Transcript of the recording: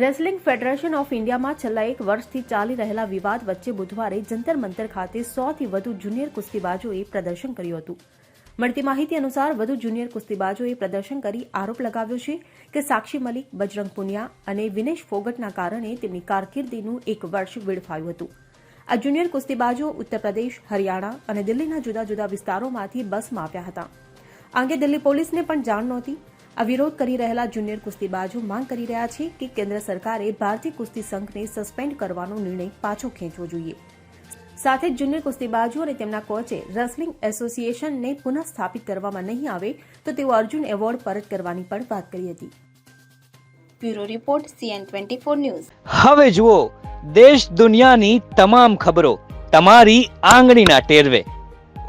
Wrestling federation of ઇન્ડિયામાં છેલ્લા એક વર્ષથી ચાલી રહેલા વિવાદ વચ્ચે બુધવારે જંતર મંતર ખાતે સોથી વધુ જુનિયર કુસ્તીબાજોએ પ્રદર્શન કર્યું હતું. મળતી માહિતી અનુસાર વધુ જુનિયર કુસ્તીબાજોએ પ્રદર્શન કરી આરોપ લગાવ્યો છે કે સાક્ષી મલિક, બજરંગ પુનિયા અને વિનેશ ફોગટના કારણે તેમની કારકિર્દીનું એક વર્ષ વેડફાયું હતું. આ જુનિયર કુસ્તીબાજો ઉત્તર પ્રદેશ, હરિયાણા અને દિલ્હીના જુદા જુદા વિસ્તારોમાંથી બસમાં આવ્યા હતા. આ અંગે દિલ્હી પોલીસને પણ જાણ નહોતી. આ વિરોધ કરી રહેલા જુનિયર કુસ્તીબાજો માંગ કરી રહ્યા છે કે કેન્દ્ર સરકારે ભારતીય કુસ્તી સંઘને સસ્પેન્ડ કરવાનો નિર્ણય પાછો ખેંચવો જોઈએ. સાથે જ જુનિયર કુસ્તીબાજો અને તેમના કોચે રેસલિંગ એસોસિએશનને પુનઃ સ્થાપિત કરવામાં નહીં આવે તો તેઓ અર્જુન એવોર્ડ પરત કરવાની પણ વાત કરી હતી. Bureau report CN twenty four news. હવે જુઓ દેશ દુનિયાની તમામ ખબરો તમારી આંગળીના ટેરવે.